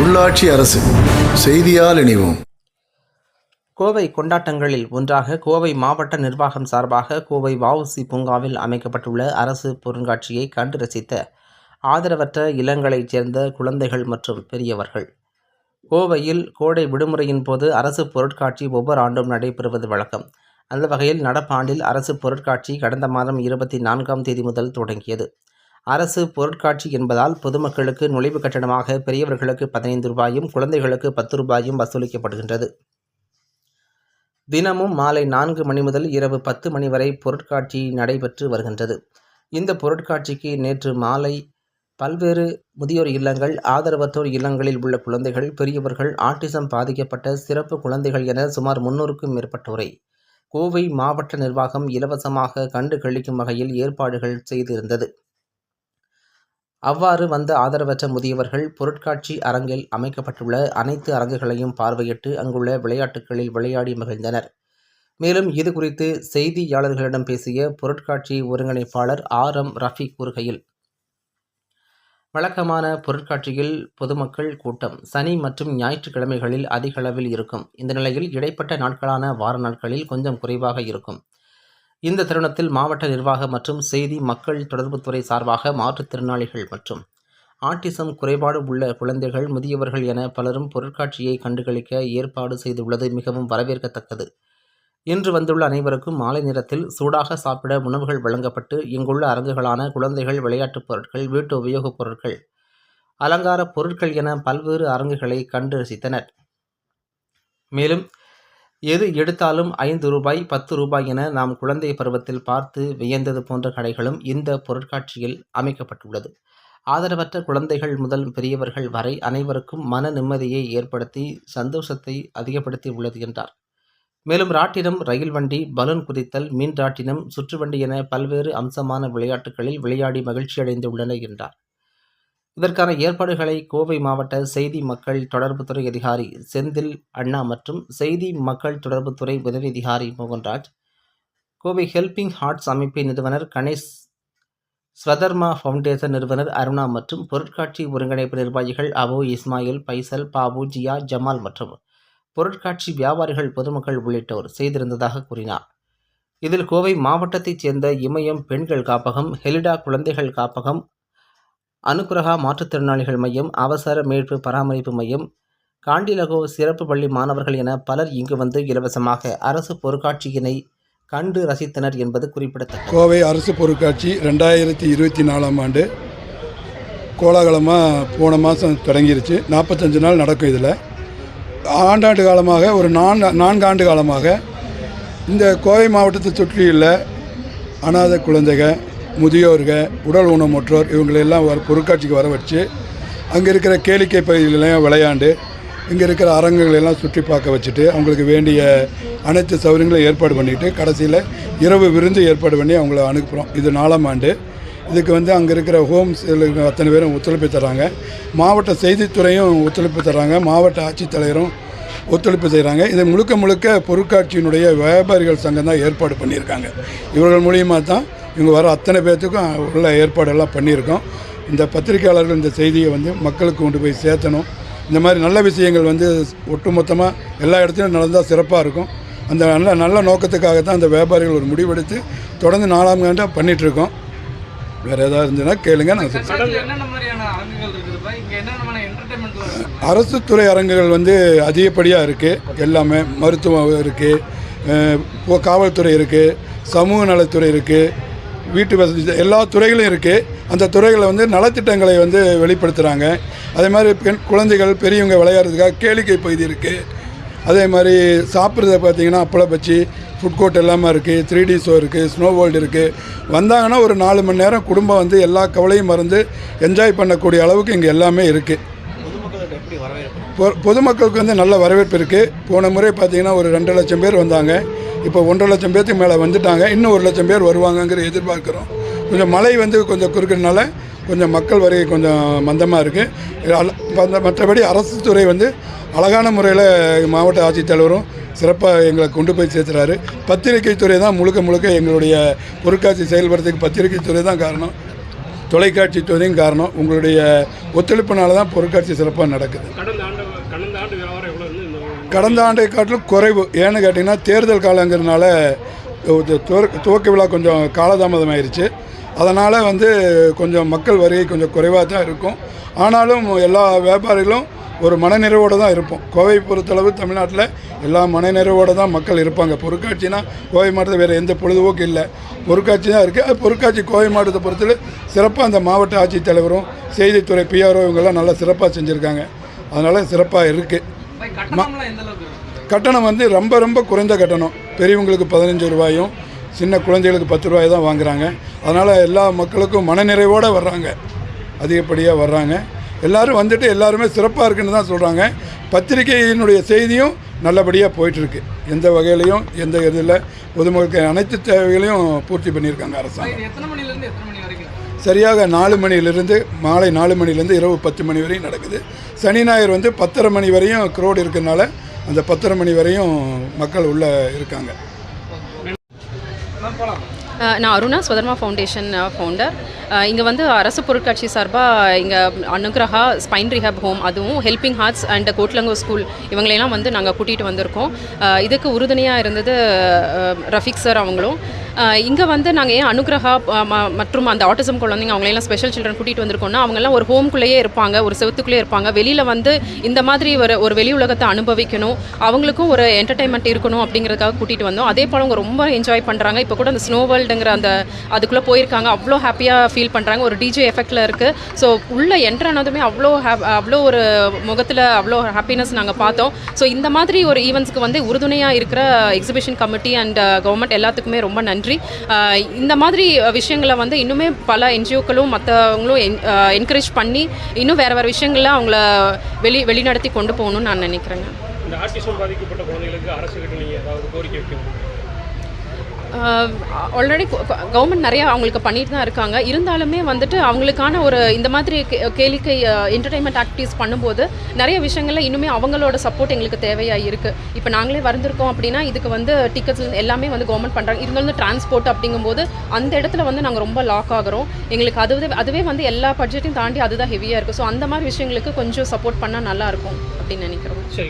உள்ளாட்சி அரசு செய்தியால் இணைவோம். கோவை கொண்டாட்டங்களில் ஒன்றாக கோவை மாவட்ட நிர்வாகம் சார்பாக கோவை வஉசி பூங்காவில் அமைக்கப்பட்டுள்ள அரசு பொருட்காட்சியை கண்டு ரசித்த ஆதரவற்ற இளங்களைச் சேர்ந்த குழந்தைகள் மற்றும் பெரியவர்கள். கோவையில் கோடை விடுமுறையின் போது அரசு பொருட்காட்சி ஒவ்வொரு ஆண்டும் நடைபெறுவது வழக்கம். அந்த வகையில் நடப்பாண்டில் அரசு பொருட்காட்சி கடந்த மாதம் இருபத்தி நான்காம் தேதி முதல் தொடங்கியது. அரசு பொருட்காட்சி என்பதால் பொதுமக்களுக்கு நுழைவு கட்டணமாக பெரியவர்களுக்கு பதினைந்து ரூபாயும் குழந்தைகளுக்கு பத்து ரூபாயும் வசூலிக்கப்படுகின்றது. தினமும் மாலை நான்கு மணி முதல் இரவு பத்து மணி வரை பொருட்காட்சி நடைபெற்று வருகின்றது. இந்த பொருட்காட்சிக்கு நேற்று மாலை பல்வேறு முதியோர் இல்லங்கள் ஆதரவற்றோர் இல்லங்களில் உள்ள குழந்தைகள் பெரியவர்கள் ஆட்டிசம் பாதிக்கப்பட்ட சிறப்பு குழந்தைகள் என சுமார் முன்னூறுக்கும் மேற்பட்டோரை கோவை மாவட்ட நிர்வாகம் இலவசமாக கண்டு கழிக்கும் வகையில் ஏற்பாடுகள் செய்திருந்தது. அவ்வாறு வந்த ஆதரவற்ற முதியவர்கள் பொருட்காட்சி அரங்கில் அமைக்கப்பட்டுள்ள அனைத்து அரங்குகளையும் பார்வையிட்டு அங்குள்ள விளையாட்டுகளில் விளையாடி மகிழ்ந்தனர். மேலும் இது குறித்து செய்தியாளர்களிடம் பேசிய பொருட்காட்சி ஒருங்கிணைப்பாளர் ஆர் எம் ரஃபி கூறுகையில் வழக்கமான பொருட்காட்சியில் பொதுமக்கள் கூட்டம் சனி மற்றும் ஞாயிற்றுக்கிழமைகளில் அதிகளவில் இருக்கும். இந்த நிலையில் இடைப்பட்ட நாட்களான வார நாட்களில் கொஞ்சம் குறைவாக இருக்கும். இந்த தருணத்தில் மாவட்ட நிர்வாக மற்றும் செய்தி மக்கள் தொடர்புத்துறை சார்பாக மாற்றுத்திறனாளிகள் மற்றும் ஆட்டிசம் குறைபாடு உள்ள குழந்தைகள் முதியவர்கள் என பலரும் பொருட்காட்சியை கண்டுகளிக்க ஏற்பாடு செய்துள்ளது மிகவும் வரவேற்கத்தக்கது. இன்று வந்துள்ள அனைவருக்கும் மாலை நேரத்தில் சூடாக சாப்பிட உணவுகள் வழங்கப்பட்டு இங்குள்ள அரங்குகளான குழந்தைகள் விளையாட்டுப் பொருட்கள் வீட்டு உபயோகப் பொருட்கள் அலங்கார பொருட்கள் என பல்வேறு அரங்குகளை கண்டு ரசித்தனர். மேலும் எது எடுத்தாலும் ஐந்து ரூபாய் பத்து ரூபாய் என நாம் குழந்தை பருவத்தில் பார்த்து வியந்தது போன்ற கடைகளும் இந்த பொருட்காட்சியில் அமைக்கப்பட்டுள்ளது. ஆதரவற்ற குழந்தைகள் முதல் பெரியவர்கள் வரை அனைவருக்கும் மன நிம்மதியை ஏற்படுத்தி சந்தோஷத்தை அதிகப்படுத்தி உள்ளது என்றார். மேலும் ராட்டினம் ரயில் வண்டி பலூன் குதித்தல் மீன் ராட்டினம் சுற்றுவண்டி என பல்வேறு அம்சமான விளையாட்டுகளில் விளையாடி மகிழ்ச்சியடைந்துள்ளனர் என்றார். இதற்கான ஏற்பாடுகளை கோவை மாவட்ட செய்தி மக்கள் தொடர்புத்துறை அதிகாரி செந்தில் அண்ணா மற்றும் செய்தி மக்கள் தொடர்புத்துறை உதவி அதிகாரி மோகன்ராஜ் கோவை ஹெல்பிங் ஹார்ட்ஸ் அமைப்பின் நிறுவனர் கணேஷ் ஸ்வதர்மா ஃபவுண்டேஷன் நிறுவனர் அருணா மற்றும் பொருட்காட்சி ஒருங்கிணைப்பு நிர்வாகிகள் அபு இஸ்மாயில் பைசல் பாபு ஜியா ஜமால் மற்றும் பொருட்காட்சி வியாபாரிகள் பொதுமக்கள் உள்ளிட்டோர் செய்திருந்ததாக கூறினார். இதில் கோவை மாவட்டத்தைச் சேர்ந்த இமயம் பெண்கள் காப்பகம் ஹெலிடா குழந்தைகள் காப்பகம் அனுகிரகா மாற்றுத்திறனாளிகள் மையம் அவசர மீட்பு பராமரிப்பு மையம் காண்டிலகோ சிறப்பு பள்ளி மாணவர்கள் என பலர் இங்கு வந்து இலவசமாக அரசு பொருட்காட்சியினை கண்டு ரசித்தனர் என்பது குறிப்பிடத்தக்கது. கோவை அரசு பொருட்காட்சி ரெண்டாயிரத்தி இருபத்தி நாலாம் ஆண்டு கோலாகலமாக போன மாதம் தொடங்கிருச்சு. நாற்பத்தஞ்சு நாள் நடக்கும் இதில். ஆண்டாண்டு காலமாக ஒரு நான்கு நான்கு ஆண்டு காலமாக இந்த கோவை மாவட்டத்தை சுற்றியுள்ள அனாதை குழந்தைகள் முதியோர்கள் உடல் ஊனமுற்றோர் இவங்களெல்லாம் வர பொருட்காட்சிக்கு வர வச்சு அங்கே இருக்கிற கேளிக்கை பகுதிகளெல்லாம் விளையாண்டு இங்கே இருக்கிற அரங்குகள் எல்லாம் சுற்றி பார்க்க வச்சுட்டு அவங்களுக்கு வேண்டிய அனைத்து சௌகரியங்களும் ஏற்பாடு பண்ணிட்டு கடைசியில் இரவு விருந்து ஏற்பாடு பண்ணி அவங்கள அனுப்புகிறோம் இது நாலாம் ஆண்டு. இதுக்கு வந்து அங்கே இருக்கிற ஹோம்ஸ் அத்தனை பேரும் ஒத்துழைப்பு தராங்க மாவட்ட செய்தித்துறையும் ஒத்துழைப்பு தராங்க மாவட்ட ஆட்சித்தலைவரும் ஒத்துழைப்பு செய்கிறாங்க இதை முழுக்க முழுக்க பொருட்காட்சியினுடைய வியாபாரிகள் சங்கம் தான் ஏற்பாடு பண்ணியிருக்காங்க. இவர்கள் மூலியமாக தான் இவங்க வர அத்தனை பேர்த்துக்கும் உள்ள ஏற்பாடெல்லாம் பண்ணியிருக்கோம். இந்த பத்திரிகையாளர்கள் இந்த செய்தியை வந்து மக்களுக்கு கொண்டு போய் சேர்த்தணும். இந்த மாதிரி நல்ல விஷயங்கள் வந்து ஒட்டுமொத்தமாக எல்லா இடத்துலையும் நடந்தால் சிறப்பாக இருக்கும். அந்த நல்ல நல்ல நோக்கத்துக்காக தான் அந்த வியாபாரிகள் ஒரு முடிவெடுத்து தொடர்ந்து நாலாம் ஆண்டாக பண்ணிகிட்ருக்கோம் வேறு ஏதாவது இருந்ததுன்னா கேளுங்க நான் இங்க அரசு துறை அரங்குகள் வந்து அதிகப்படியாக இருக்குது எல்லாமே மருத்துவம் இருக்குது காவல்துறை இருக்குது சமூக நலத்துறை இருக்குது வீட்டு வசதி எல்லா துறைகளும் இருக்குது அந்த துறைகளை வந்து நலத்திட்டங்களை வந்து வெளிப்படுத்துகிறாங்க அதே மாதிரி பெண் குழந்தைகள் பெரியவங்க விளையாடுறதுக்காக கேளிக்கை பகுதி இருக்குது அதே மாதிரி சாப்பிட்றத பார்த்தீங்கன்னா அப்பள பச்சி ஃபுட் கோர்ட் எல்லாமே இருக்குது த்ரீ டி ஷோ இருக்குது ஸ்னோ வேர்ல்டு இருக்குது வந்தாங்கன்னா ஒரு நாலு மணி நேரம் குடும்பம் வந்து எல்லா கவலையும் மறந்து என்ஜாய் பண்ணக்கூடிய அளவுக்கு இங்கே எல்லாமே இருக்குது பொ- பொதுமக்களுக்கு வந்து நல்ல வரவேற்பு இருக்குது போன முறை பார்த்தீங்கன்னா ஒரு ரெண்டு லட்சம் பேர் வந்தாங்க. இப்போ ஒன்றரை லட்சம் பேர்த்துக்கு மேலே வந்துட்டாங்க. இன்னும் ஒரு லட்சம் பேர் வருவாங்கங்கிற எதிர்பார்க்குறோம். கொஞ்சம் மழை வந்து கொஞ்சம் குறுக்கிறதுனால கொஞ்சம் மக்கள் வருகை கொஞ்சம் மந்தமாக இருக்குது மற்றபடி அரசு துறை வந்து அழகான முறையில் மாவட்ட ஆட்சித்தலைவரும் சிறப்பாக எங்களை கொண்டு போய் சேர்த்துறாரு. பத்திரிகை துறை தான் முழுக்க முழுக்க எங்களுடைய பொருட்காட்சி செயல்படுறதுக்கு பத்திரிகை துறை தான் காரணம். தொலைக்காட்சி துறையும் காரணம் உங்களுடைய ஒத்துழைப்பினால தான் பொருட்காட்சி சிறப்பாக நடக்குது. கடந்த ஆண்டு காட்டிலும் குறைவு. ஏன்னு கேட்டிங்கன்னா தேர்தல் காலங்கிறதுனால துவக்க- விழா கொஞ்சம் காலதாமதமாயிருச்சு அதனால் வந்து கொஞ்சம் மக்கள் வருகை கொஞ்சம் குறைவாக தான் இருக்கும். ஆனாலும் எல்லா வியாபாரிகளும் ஒரு மனநிறைவோடு தான் இருப்போம். கோவை பொறுத்தளவு தமிழ்நாட்டில் எல்லா மனநிறைவோடு தான் மக்கள் இருப்பாங்க. பொருட்காட்சினா கோவை மாவட்டத்தில் வேறு எந்த பொழுதுபோக்கு இல்லை. பொருட்காட்சி தான் இருக்குது அது பொருட்காட்சி கோவை மாவட்டத்தை பொறுத்தவரை சிறப்பாக அந்த மாவட்ட ஆட்சித்தலைவரும் செய்தித்துறை பிஆர்ஓ இவங்கெல்லாம் நல்லா சிறப்பாக செஞ்சுருக்காங்க. அதனால் சிறப்பாக இருக்குது கட்டணம் வந்து ரொம்ப ரொம்ப குறைந்த கட்டணம். பெரியவங்களுக்கு பதினஞ்சு ரூபாயும் சின்ன குழந்தைகளுக்கு பத்து ரூபாய் தான் வாங்குறாங்க. அதனால் எல்லா மக்களுக்கும் மனநிறைவோடு வர்றாங்க. அதிகப்படியாக வர்றாங்க. எல்லாரும் வந்துட்டு எல்லாருமே சிறப்பாக இருக்குன்னு தான் சொல்கிறாங்க பத்திரிகையினுடைய செய்தியும் நல்லபடியாக போயிட்டுருக்கு. எந்த வகையிலையும் எந்த இதில் பொதுமக்களுக்கு அனைத்து தேவைகளையும் பூர்த்தி பண்ணியிருக்காங்க அரசாங்கம். சரியாக நாலு மணியிலிருந்து மாலை நாலு மணிலேருந்து இரவு பத்து மணி வரையும் நடக்குது. சனி ஞாயிறு வந்து பத்தரை மணி வரையும் க்ரோடு இருக்கனால அந்த பத்தரை மணி வரையும் மக்கள் உள்ளே இருக்காங்க. நான் அருணா சுதர்மா ஃபவுண்டேஷன் ஃபவுண்டர் இங்கே வந்து அரசு பொருட்காட்சி சார்பாக இங்கே அனுகிரகா ஸ்பைன் ரிஹாப் ஹோம் அதுவும் ஹெல்பிங் ஹார்ட்ஸ் அண்ட் கோட்லங்கோ ஸ்கூல் இவங்களையெல்லாம் வந்து நாங்கள் கூட்டிகிட்டு வந்திருக்கோம். இதுக்கு உறுதுணையாக இருந்தது ரஃபிக் ரஃபீக் சார் அவங்களும். இங்கே வந்து நாங்கள் ஏன் அனுகிரகா ம- மற்றும் அந்த ஆட்டிசம் குழந்தைங்க அவங்களெல்லாம் ஸ்பெஷல் சில்ட்ரன் கூட்டிகிட்டு வந்திருக்கோம்னா அவங்கெல்லாம் ஒரு ஹோம்குள்ளேயே இருப்பாங்க ஒரு செவத்துக்குள்ளேயே இருப்பாங்க. வெளியில் வந்து இந்த மாதிரி ஒரு ஒரு வெளி உலகத்தை அனுபவிக்கணும். அவங்களுக்கும் ஒரு என்டர்டைன்மெண்ட் இருக்கணும் அப்படிங்கிறதுக்காக கூட்டிகிட்டு வந்தோம். அதே போல் அவங்க ரொம்ப என்ஜாய் பண்ணுறாங்க இப்போ கூட அந்த ஸ்னோ வேர்ல்டுங்கிற அந்த அதுக்குள்ளே போயிருக்காங்க. அவ்வளோ ஹாப்பியாக ஃபீல் பண்ணுறாங்க ஒரு டிஜே எஃபெக்டில் இருக்குது ஸோ உள்ளே என்ட்ரு ஆனதுமே அவ்வளோ ஹே- அவ்வளோ ஒரு முகத்தில் அவ்வளோ ஹாப்பினஸ் நாங்கள் பார்த்தோம். ஸோ இந்த மாதிரி ஒரு ஈவெண்ட்ஸ்க்கு வந்து உறுதுணையாக இருக்கிற எக்ஸிபிஷன் கமிட்டி அண்ட் கவர்மெண்ட் எல்லாத்துக்குமே ரொம்ப நன்றி. அஹ் இந்த மாதிரி விஷயங்களை வந்து இன்னுமே பல என்ஜிஓக்களும் மற்றவங்களும் என்கரேஜ் பண்ணி இன்னும் வேறு வேறு விஷயங்களில் அவங்கள வெளி வெளிநடத்தி கொண்டு போகணும்னு நான் நினைக்கிறேங்க. இந்த ஆர்டிசம் பாதிக்கப்பட்ட குழந்தைகளுக்கு அரசு கிட்ட நீங்கள் ஏதாவது கோரிக்கை வைக்கணும்? ஆல்ரெடி கவர்மெண்ட் நிறையா அவங்களுக்கு பண்ணிட்டு தான் இருக்காங்க. இருந்தாலுமே வந்துட்டு அவங்களுக்கான ஒரு இந்த மாதிரி கே- கேளிக்கை என்டர்டைன்மெண்ட் ஆக்டிவிட்டிஸ் பண்ணும்போது நிறைய விஷயங்கள்ல இன்னுமே அவங்களோட சப்போர்ட் எங்களுக்கு தேவையாக இருக்குது இப்போ நாங்களே வந்திருக்கோம் அப்படின்னா இதுக்கு வந்து டிக்கெட்ஸ் எல்லாமே வந்து கவர்மெண்ட் பண்ணுறாங்க இருந்தாலும் டிரான்ஸ்போர்ட் அப்படிங்கும்போது அந்த இடத்துல வந்து நாங்கள் ரொம்ப லாக் ஆகுறோம். எங்களுக்கு அதுவே அதுவே வந்து எல்லா பட்ஜெட்டையும் தாண்டி அதுதான் ஹெவியாக இருக்குது ஸோ அந்த மாதிரி விஷயங்களுக்கு கொஞ்சம் சப்போர்ட் பண்ணால் நல்லாயிருக்கும் அப்படின்னு நினைக்கிறோம். சரி